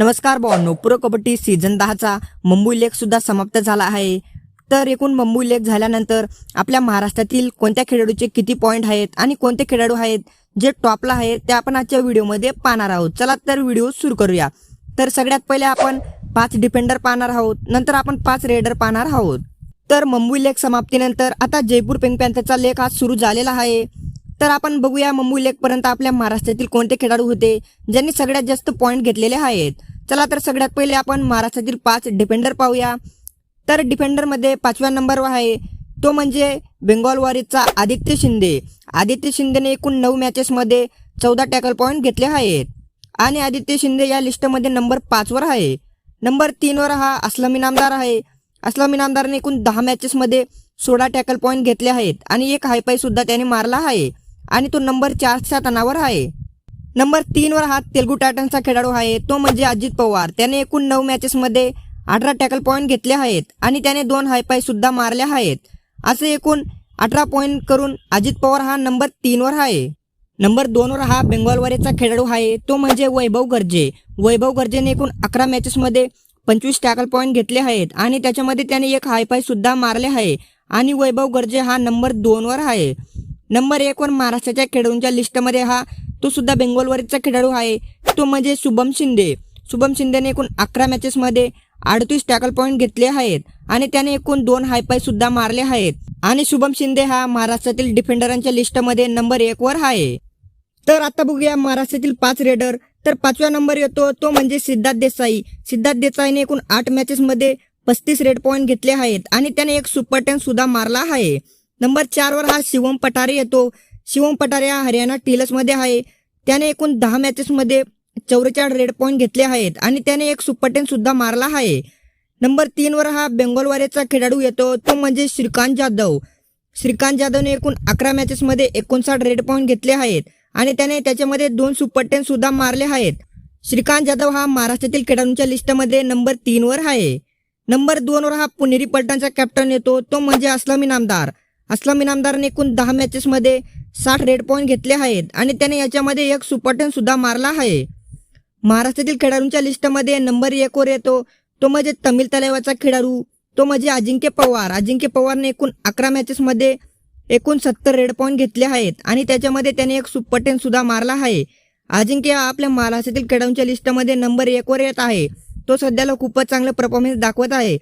नमस्कार बॉनो pro kabaddi season दहाचा मुंबई लेखसुद्धा समाप्त झाला आहे. तर एकूण मुंबई लेख झाल्यानंतर आपल्या महाराष्ट्रातील कोणत्या खेळाडूचे किती पॉईंट आहेत आणि कोणते खेळाडू आहेत जे टॉपला आहेत ते आपण आजच्या व्हिडिओमध्ये पाहणार आहोत. चला तर व्हिडिओ सुरू करूया. तर सगळ्यात पहिले आपण पाच डिफेंडर पाहणार आहोत नंतर आपण पाच रेडर पाहणार आहोत. तर मुंबई लेख समाप्तीनंतर आता जयपूर पिंक पॅन्थरचा लेख आज सुरू झालेला आहे. तर आपण बघूया मुंबई लेखपर्यंत आपल्या महाराष्ट्रातील कोणते खेळाडू होते ज्यांनी सगळ्यात जास्त पॉईंट घेतलेले आहेत. चला तर सगळ्यात पहिले आपण महाराष्ट्रातील पाच डिफेंडर पाहूया. तर डिफेंडरमध्ये पाचव्या नंबरवर आहे. तो म्हणजे बेंगॉल वारीचा आदित्य शिंदे. आदित्य शिंदेने एकूण नऊ मॅचेसमध्ये चौदा टॅकल पॉईंट घेतले आहेत. आणि आदित्य शिंदे या लिस्टमध्ये नंबर पाचवर आहे. नंबर तीनवर हा असलम इनामदार आहे. असलम इनामदारने एकूण दहा मॅचेसमध्ये सोळा टॅकल पॉईंट घेतले आहेत. आणि एक हायपाय सुद्धा त्याने मारला आहे. आणि तो नंबर चारच्या तणावर आहे. नंबर तीनवर हा तेलगू टायटन्सचा खेळाडू आहे. तो म्हणजे अजित पवार. त्याने एकूण नऊ मॅचेसमध्ये अठरा टॅकल पॉईंट घेतले आहेत आणि त्याने दोन हायपाय सुद्धा मारले आहेत. असे एकूण अठरा पॉईंट करून अजित पवार हा नंबर तीनवर आहे. नंबर दोनवर हा बेंगॉलवारेचा खेळाडू आहे. तो म्हणजे वैभव गर्जे. वैभव गर्जेने एकूण अकरा मॅचेसमध्ये पंचवीस टॅकल पॉईंट घेतले आहेत आणि त्याच्यामध्ये त्याने एक हायपाय सुद्धा मारले आहे आणि वैभव गर्जे हा नंबर दोनवर आहे. नंबर एकवर महाराष्ट्राच्या खेळाडूंच्या लिस्टमध्ये हा तो सुद्धा बेंगोलवरचा खेळाडू आहे. तो म्हणजे शुभम शिंदे. शुभम शिंदेने एकूण अकरा मॅचेसमध्ये अडतीस टॅकल पॉईंट घेतले आहेत आणि त्याने एकूण दोन हायपाय सुद्धा मारले आहेत. आणि शुभम शिंदे हा महाराष्ट्रातील डिफेंडरांच्या लिस्टमध्ये नंबर एकवर आहे. तर आता बघूया महाराष्ट्रातील पाच रेडर. तर पाचव्या नंबर येतो तो म्हणजे सिद्धार्थ देसाई. सिद्धार्थ देसाईने एकूण आठ मॅचेसमध्ये पस्तीस रेड पॉईंट घेतले आहेत आणि त्याने एक सुपर टेन सुद्धा मारला आहे. नंबर चारवर हा शिवम पठारे येतो. शिवम पठारे हरियाणा टीलसमध्ये आहे. त्याने एकूण दहा मॅचेसमध्ये चौवेचाळीस रेड पॉईंट घेतले आहेत आणि त्याने एक सुपर सुद्धा मारला आहे. नंबर तीनवर हा बेंगोलवारेचा खेळाडू येतो. तो म्हणजे श्रीकांत जाधव. श्रीकांत जाधवने एकूण अकरा मॅचेसमध्ये एकोणसाठ रेड पॉईंट घेतले आहेत आणि त्याने त्याच्यामध्ये दोन सुपर टेन सुद्धा मारले आहेत. श्रीकांत जाधव हा महाराष्ट्रातील खेळाडूंच्या लिस्टमध्ये नंबर तीनवर आहे. नंबर दोनवर हा पुणेरी पलटणचा कॅप्टन येतो. तो म्हणजे असलम इनामदार. असलम इनामदारने एकूण दहा मॅचेसमध्ये साठ रेड पॉईंट घेतले आहेत आणि त्याने याच्यामध्ये एक सुपर सुद्धा मारला आहे. महाराष्ट्रातील खेळाडूंच्या लिस्टमध्ये नंबर एकवर येतो. तो म्हणजे तमिल तलावाचा खेळाडू. तो म्हणजे अजिंक्य पवार. अजिंक्य पवारने एकूण अकरा मॅचेसमध्ये एकूण सत्तर रेड पॉईंट घेतले आहेत आणि त्याच्यामध्ये त्याने एक सुपर सुद्धा मारला आहे. अजिंक्य हा आपल्या महाराष्ट्रातील खेळाडूंच्या लिस्टमध्ये नंबर एकवर येत आहे. तो सध्याला खूपच चांगलं परफॉर्मन्स दाखवत आहे.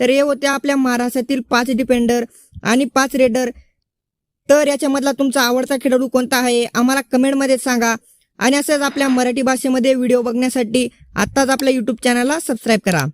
तर हे होते आपल्या महाराष्ट्रातील पाच डिफेंडर आणि पाच रेडर तर याच्यामधला तुमचा आवडता खेळाडू कोणता आहे आम्हाला कमेंटमध्ये सांगा. आणि असंच आपल्या मराठी भाषेमध्ये व्हिडिओ बघण्यासाठी आत्ताच आपल्या यूट्यूब चॅनलला सबस्क्राईब करा.